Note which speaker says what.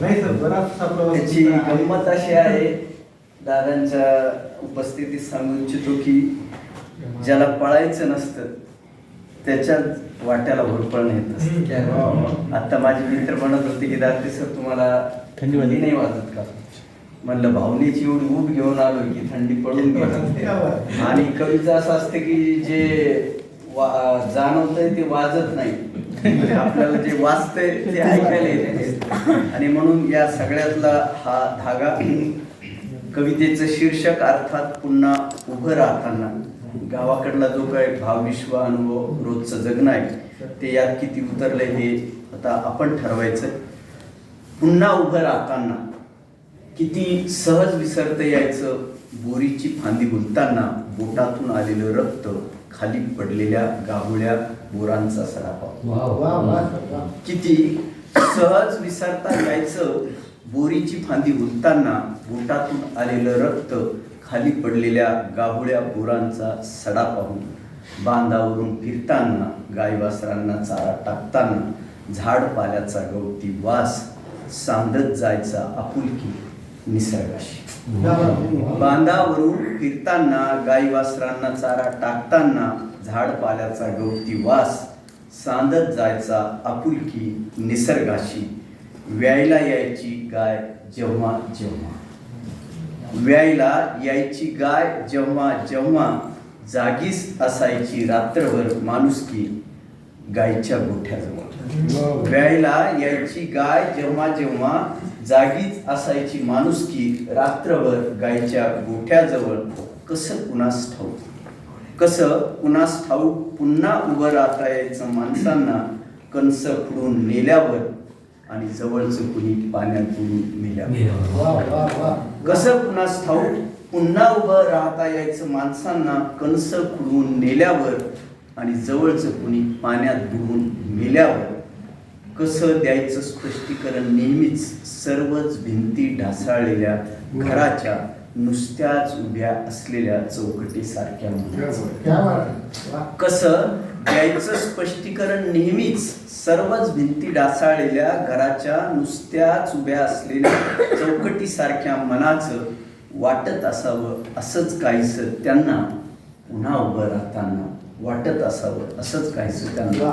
Speaker 1: नाही सर बराचसा
Speaker 2: त्याची. गंमत अशी आहे दादांच्या उपस्थितीत सांगू इच्छितो की ज्याला पळायचं नसतं त्याच्याच वाट्याला भरपळण येत असतं. आता माझे मित्र म्हणत होते की दाते सर तुम्हाला
Speaker 3: थंडी?
Speaker 2: नाही वाजत का? म्हणलं भावनेची एवढी ऊब घेऊन आलो की थंडी पडून गेली आणि कवीचं असं असतं की जे वा- जाणवतंय ते वाजत नाही. म्हणजे आपल्याला जे वाचतंय ते ऐकायला येते आणि म्हणून या सगळ्यातला हा धागा कवितेचं शीर्षक अर्थात पुन्हा उभं राहताना गावाकडला जो काय भावविश्व अनुभव रोजचं जगणं आहे ते यात किती उतरलंय हे आता आपण ठरवायचं पुन्हा उभं राहताना किती सहज विसरता यायचं बोरीची फांदी गुंतताना बोटातून आलेलं रक्त खाली पडलेल्या गाभुळ्या बोरांचा सरापा
Speaker 1: वा, वा, वा, वा.
Speaker 2: किती सहज विसरता यायचं बोरीची फांदी गुंतताना बोटातून आलेलं रक्त खाली पडलेल्या गाभुळ्या बोरांचा सडा पाहून बांधावरून फिरताना गायवासरांना चारा टाकताना झाड पाल्याचा गवती वास सांडत जायचा आपुलकी निसर्गाशी. बांधावरून फिरताना गाई वासरांना चारा टाकताना झाड पाल्याचा गवती वास सांदत जायचा आपुलकी निसर्गाशी. व्यायला यायची गाय जेव्हा जेव्हा. व्यायला यायची गाय जेव्हा जेव्हा. जागीच असायची रात्रभर माणुसकी गायच्या गोठ्याजवळ. व्यायला यायची गाय जेव्हा जेव्हा. जागीच असायची माणुसकी रात्रभर गायच्या गोठ्याजवळ कसं कुणास ठाऊक? कसं कुणास ठाऊक? पुन्हा उभं राहता यायचं माणसांना कंस फुडून नेल्यावर आणि जवळचं कुणी पाण्यात बुडून नेल्यावर. कसं कुणास ठाऊक? पुन्हा उभं राहता यायचं माणसांना कंस खुडून नेल्यावर आणि जवळचं कुणी पाण्यात बुडून मेल्यावर कसं द्यायचं स्पष्टीकरण नेहमीच सर्वच भिंती ढासाळलेल्या घराच्या नुसत्याच उभ्या असलेल्या चौकटीसारख्या. कसं द्यायचं स्पष्टीकरण नेहमीच सर्वच भिंती डासाळलेल्या घराच्या नुसत्याच उभ्या असलेल्या चौकटीसारख्या मनाचं वाटत असावं असंच काहीस त्यांना पुन्हा उभं राहताना वाटत असावं असंच काहीस त्यांना